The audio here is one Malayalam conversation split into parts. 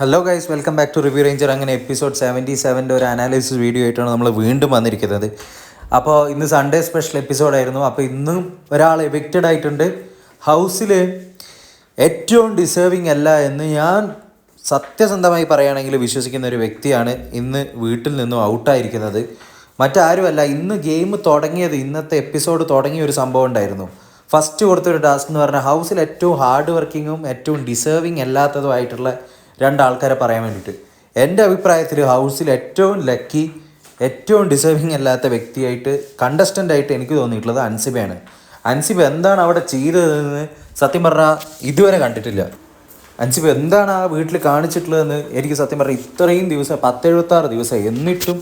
Hello guys welcome back to review ranger അങ്ങനെ എപ്പിസോഡ് സെവന്റി സെവന്റെ ഒരു അനാലിസിസ് വീഡിയോ ആയിട്ടാണ് നമ്മൾ വീണ്ടും വന്നിരിക്കുന്നത്. അപ്പോൾ ഇന്ന് സൺഡേ സ്പെഷ്യൽ എപ്പിസോഡായിരുന്നു അപ്പോൾ ഇന്നും ഒരാൾ എവിക്റ്റഡ് ആയിട്ടുണ്ട്. ഹൗസിൽ ഏറ്റവും ഡിസേർവിങ് അല്ല എന്ന് ഞാൻ സത്യസന്ധമായി പറയുകയാണെങ്കിൽ വിശ്വസിക്കുന്ന ഒരു വ്യക്തിയാണ് ഇന്ന് വീട്ടിൽ നിന്നും ഔട്ടായിരിക്കുന്നത് മറ്റാരുമല്ല ഇന്ന് ഗെയിം തുടങ്ങിയത് ഇന്നത്തെ എപ്പിസോഡ് തുടങ്ങിയ ഒരു സംഭവം ഉണ്ടായിരുന്നു. ഫസ്റ്റ് കൊടുത്തൊരു ടാസ്ക് എന്ന് പറഞ്ഞാൽ ഹൗസിൽ ഏറ്റവും ഹാർഡ് വർക്കിങ്ങും ഏറ്റവും ഡിസേർവിങ് അല്ലാത്തതുമായിട്ടുള്ള രണ്ടാൾക്കാരെ പറയാൻ വേണ്ടിയിട്ട്. എന്റെ അഭിപ്രായത്തിൽ ഹൗസിൽ ഏറ്റവും ലക്കി ഏറ്റവും ഡിസേർവിങ് അല്ലാത്ത വ്യക്തിയായിട്ട് കണ്ടസ്റ്റന്റ് ആയിട്ട് എനിക്ക് തോന്നിയിട്ടുള്ളത് അൻസിബയാണ്. അൻസിബ എന്താണ് അവിടെ ചെയ്തതെന്ന് സത്യം പറഞ്ഞാൽ ഇതുവരെ കണ്ടിട്ടില്ല. അൻസിബ എന്താണ് ആ വീട്ടിൽ കാണിച്ചിട്ടുള്ളതെന്ന് എനിക്ക് സത്യം പറഞ്ഞാൽ ഇത്രയും ദിവസം പത്തെഴുപത്താറ് ദിവസം എന്നിട്ടും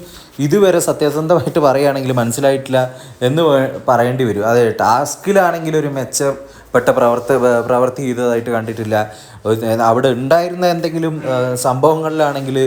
ഇതുവരെ സത്യസന്ധമായിട്ട് പറയുകയാണെങ്കിൽ മനസ്സിലായിട്ടില്ല എന്ന് പറയേണ്ടി വരും. അതെ ടാസ്കിലാണെങ്കിൽ ഒരു മെച്ചപ്പെട്ട പ്രവർത്തി പ്രവർത്തി ചെയ്തതായിട്ട് കണ്ടിട്ടില്ല. അവിടെ ഉണ്ടായിരുന്ന എന്തെങ്കിലും സംഭവങ്ങളിലാണെങ്കിൽ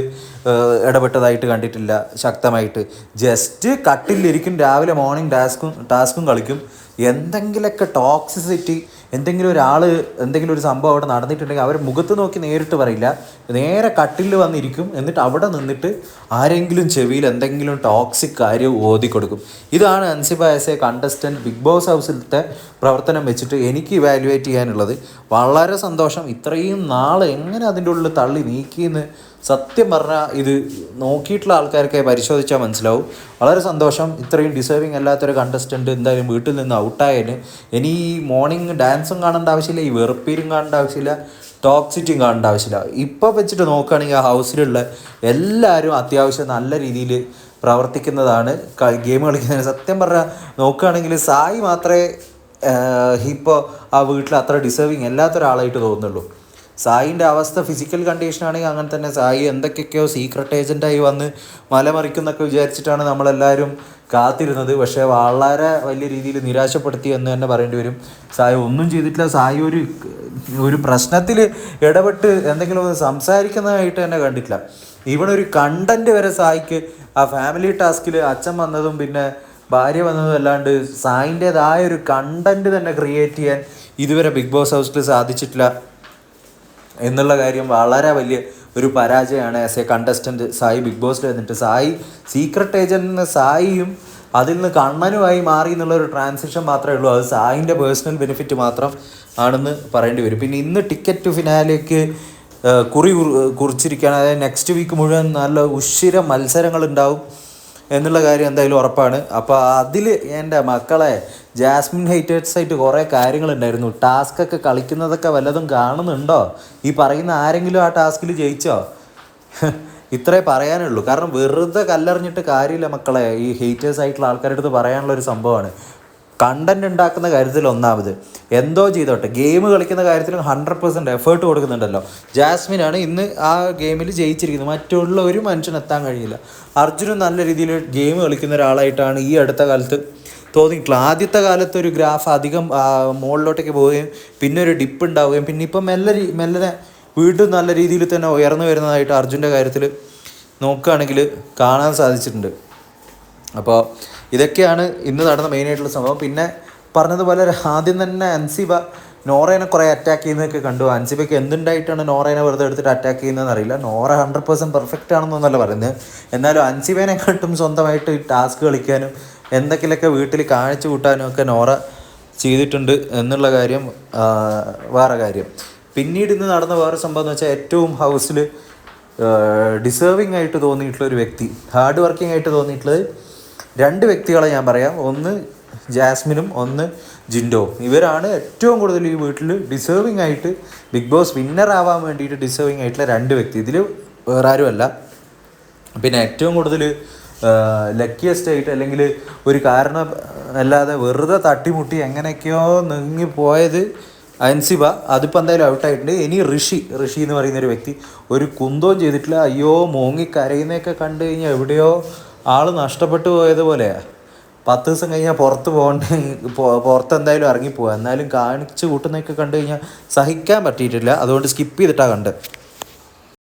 ഇടപെട്ടതായിട്ട് കണ്ടിട്ടില്ല ശക്തമായിട്ട്. ജസ്റ്റ് കട്ടിലിരിക്കും രാവിലെ മോർണിംഗ് ടാസ്കും ടാസ്കും കളിക്കും. എന്തെങ്കിലുമൊക്കെ ടോക്സിസിറ്റി എന്തെങ്കിലും ഒരാൾ എന്തെങ്കിലും ഒരു സംഭവം അവിടെ നടന്നിട്ടുണ്ടെങ്കിൽ അവർ മുഖത്ത് നോക്കി നേരിട്ട് പറയില്ല. നേരെ കട്ടിൽ വന്നിരിക്കും. എന്നിട്ട് അവിടെ നിന്നിട്ട് ആരെങ്കിലും ചെവിയിൽ എന്തെങ്കിലും ടോക്സിക് കാര്യം ഓതി കൊടുക്കും ഇതാണ് Ansiba as a contestant Bigg Boss ഹൗസിലത്തെ പ്രവർത്തനം വെച്ചിട്ട് എനിക്ക് ഇവാലുവേറ്റ് ചെയ്യാനുള്ളത്. വളരെ സന്തോഷം. ഇത്രയും നാൾ എങ്ങനെ അതിന്റെ ഉള്ളിൽ തള്ളി നീക്കിയെന്ന് സത്യം പറഞ്ഞാൽ ഇത് നോക്കിയിട്ടുള്ള ആൾക്കാരൊക്കെ പരിശോധിച്ചാൽ മനസ്സിലാവും. വളരെ സന്തോഷം. ഇത്രയും ഡിസേർവിങ് അല്ലാത്തൊരു കണ്ടസ്റ്റന്റ് എന്തായാലും വീട്ടിൽ നിന്ന് ഔട്ടായതിന് ഇനി ഈ മോർണിംഗ് ഡാൻസും കാണേണ്ട ആവശ്യമില്ല ഈ വെറുപ്പീരും കാണേണ്ട ആവശ്യമില്ല ടോക്സിറ്റിയും കാണേണ്ട ആവശ്യമില്ല. ഇപ്പോൾ വെച്ചിട്ട് നോക്കുകയാണെങ്കിൽ ആ ഹൗസിലുള്ള എല്ലാവരും അത്യാവശ്യം നല്ല രീതിയിൽ പ്രവർത്തിക്കുന്നതാണ്. ഗെയിം കളിക്കുന്നതിന് സത്യം പറഞ്ഞാൽ നോക്കുകയാണെങ്കിൽ സായി മാത്രമേ ഇപ്പോൾ ആ വീട്ടിൽ അത്ര ഡിസേർവിങ് അല്ലാത്തൊരാളായിട്ട് തോന്നുന്നുള്ളൂ. സായിന്റെ അവസ്ഥ ഫിസിക്കൽ കണ്ടീഷൻ ആണെങ്കിൽ അങ്ങനെ തന്നെ. സായി എന്തൊക്കെയൊക്കെയോ സീക്രട്ട് ഏജന്റായി വന്ന് മലമറിക്കുന്നൊക്കെ വിചാരിച്ചിട്ടാണ് നമ്മളെല്ലാവരും കാത്തിരുന്നത്. പക്ഷേ വളരെ വലിയ രീതിയിൽ നിരാശപ്പെടുത്തി എന്ന് തന്നെ പറയേണ്ടി വരും. സായി ഒന്നും ചെയ്തിട്ടില്ല. സായി ഒരു ഒരു പ്രശ്നത്തിൽ ഇടപെട്ട് എന്തെങ്കിലും ഒന്ന് സംസാരിക്കുന്നതായിട്ട് തന്നെ കണ്ടിട്ടില്ല. ഇവിടെ ഒരു കണ്ടന്റ് വരെ സായിക്ക് ആ ഫാമിലി ടാസ്കിൽ അച്ഛൻ വന്നതും പിന്നെ ഭാര്യ വന്നതും അല്ലാണ്ട് സായിന്റേതായ ഒരു കണ്ടന്റ് തന്നെ ക്രിയേറ്റ് ചെയ്യാൻ ഇതുവരെ ബിഗ് ബോസ് ഹൗസിൽ സാധിച്ചിട്ടില്ല. എന്നുള്ള കാര്യം വളരെ വലിയ ഒരു പരാജയമാണ് as a contestant Sai Bigg ബോസിൽ വന്നിട്ട്. സായി സീക്രട്ട് ഏജന്റിന് സായിയും അതിൽ നിന്ന് കണ്ണനുമായി മാറി എന്നുള്ള ഒരു ട്രാൻസിഷൻ മാത്രമേ ഉള്ളൂ. അത് സായിന്റെ പേഴ്സണൽ ബെനിഫിറ്റ് മാത്രം ആണെന്ന് പറയേണ്ടി വരും. പിന്നെ ഇന്ന് ടിക്കറ്റ് ടു ഫിനാലേക്ക് കുറി കുറി- കുറിച്ചിരിക്കുകയാണ്. അതായത് നെക്സ്റ്റ് വീക്ക് മുഴുവൻ നല്ല ഉശിര മത്സരങ്ങൾ ഉണ്ടാവും. എന്നുള്ള കാര്യം എന്തായാലും ഉറപ്പാണ്. അപ്പോൾ അതിൽ എന്റെ മക്കളെ ജാസ്മിൻ ഹൈറ്റേഴ്സ് ആയിട്ട് കുറേ കാര്യങ്ങളുണ്ടായിരുന്നു. ടാസ്ക് ഒക്കെ കളിക്കുന്നതൊക്കെ വല്ലതും കാണുന്നുണ്ടോ? ഈ പറയുന്ന ആരെങ്കിലും ആ ടാസ്കിൽ ജയിച്ചോ? ഇത്രേ പറയാനുള്ളൂ. കാരണം വെറുതെ കല്ലെറിഞ്ഞിട്ട് കാര്യമില്ല മക്കളെ. ഈ ഹെയ്റ്റേഴ്സ് ആയിട്ടുള്ള ആൾക്കാരുടെ അടുത്ത് പറയാനുള്ള ഒരു സംഭവമാണ്. കണ്ടന്റ് ഉണ്ടാക്കുന്ന കാര്യത്തിൽ ഒന്നാമത് എന്തോ ചെയ്തോട്ടെ. ഗെയിം കളിക്കുന്ന കാര്യത്തിൽ ഹൺഡ്രഡ് പെർസെന്റ് എഫേർട്ട് കൊടുക്കുന്നുണ്ടല്ലോ. ജാസ്മിനാണ് ഇന്ന് ആ ഗെയിമിൽ ജയിച്ചിരിക്കുന്നത്. മറ്റുള്ള ഒരു മനുഷ്യൻ എത്താൻ കഴിയില്ല. അർജുനും നല്ല രീതിയിൽ ഗെയിം കളിക്കുന്ന ഒരാളായിട്ടാണ് ഈ അടുത്ത കാലത്ത് തോന്നിയിട്ടുള്ളത്. ആദ്യത്തെ കാലത്ത് ഒരു ഗ്രാഫ് അധികം മുകളിലോട്ടേക്ക് പോവുകയും പിന്നെ ഒരു ഡിപ്പ് ഉണ്ടാവുകയും പിന്നെ ഇപ്പം മെല്ലെ മെല്ലെ വീണ്ടും നല്ല രീതിയിൽ തന്നെ ഉയർന്നു വരുന്നതായിട്ട് അർജുന്റെ കാര്യത്തിൽ നോക്കുകയാണെങ്കിൽ കാണാൻ സാധിച്ചിട്ടുണ്ട്. അപ്പോൾ ഇതൊക്കെയാണ് ഇന്ന് നടന്ന മെയിനായിട്ടുള്ള സംഭവം. പിന്നെ പറഞ്ഞതുപോലെ ആദ്യം തന്നെ അൻസിബ നോറേനെ കുറേ അറ്റാക്ക് ചെയ്യുന്നതൊക്കെ കണ്ടു. അൻസിബയ്ക്ക് എന്തുണ്ടായിട്ടാണ് നോറേനെ വെറുതെ എടുത്തിട്ട് അറ്റാക്ക് ചെയ്യുന്നതെന്ന് അറിയില്ല. നോറ ഹൺഡ്രഡ് പെർസെന്റ് പെർഫെക്റ്റ് ആണെന്നൊന്നല്ല പറയുന്നത്. എന്നാലും അൻസിബേനെ കണ്ടും സ്വന്തമായിട്ട് ടാസ്ക് കളിക്കാനും എന്തെങ്കിലുമൊക്കെ വീട്ടിൽ കാണിച്ചു കൂട്ടാനും ഒക്കെ നോറ ചെയ്തിട്ടുണ്ട് എന്നുള്ള കാര്യം വേറെ കാര്യം. പിന്നീട് ഇന്ന് നടന്ന വേറെ സംഭവം എന്ന് വെച്ചാൽ ഏറ്റവും ഹൗസിൽ ഡിസേർവിംഗ് ആയിട്ട് തോന്നിയിട്ടുള്ള ഒരു വ്യക്തി ഹാർഡ് വർക്കിംഗ് ആയിട്ട് തോന്നിയിട്ടുള്ളത് രണ്ട് വ്യക്തികളെ ഞാൻ പറയാം. ഒന്ന് ജാസ്മിനും ഒന്ന് ജിൻഡോവും. ഇവരാണ് ഏറ്റവും കൂടുതൽ ഈ വീട്ടിൽ ഡിസേർവിംഗ് ആയിട്ട് ബിഗ് ബോസ് വിന്നർ ആവാൻ വേണ്ടിയിട്ട് ഡിസേർവിംഗ് ആയിട്ടുള്ള രണ്ട് വ്യക്തി. ഇതിൽ വേറെ ആരുമല്ല പിന്നെ ഏറ്റവും കൂടുതൽ ലക്കിയസ്റ്റ് ആയിട്ട് അല്ലെങ്കിൽ ഒരു കാരണം അല്ലാതെ വെറുതെ തട്ടിമുട്ടി എങ്ങനെയൊക്കെയോ നീങ്ങി പോയത് അൻസിബ. അതിപ്പോൾ എന്തായാലും ഔട്ടായിട്ടുണ്ട് ഇനി ഋഷി. ഋഷി എന്ന് പറയുന്ന ഒരു വ്യക്തി. ഒരു കുന്തവും ചെയ്തിട്ടില്ല. അയ്യോ മോങ്ങി കരയുന്നതൊക്കെ കണ്ടു കഴിഞ്ഞാൽ എവിടെയോ ആൾ നഷ്ടപ്പെട്ടു പോയതുപോലെയാണ് പത്ത് ദിവസം കഴിഞ്ഞാൽ പുറത്ത് പോകണ്ടെ പുറത്ത് എന്തായാലും ഇറങ്ങിപ്പോവാം. എന്നാലും കാണിച്ച് കൂട്ടുന്നതൊക്കെ കണ്ടു കഴിഞ്ഞാൽ സഹിക്കാൻ പറ്റിയിട്ടില്ല. അതുകൊണ്ട് സ്കിപ്പ് ചെയ്തിട്ടാണ് കണ്ടത്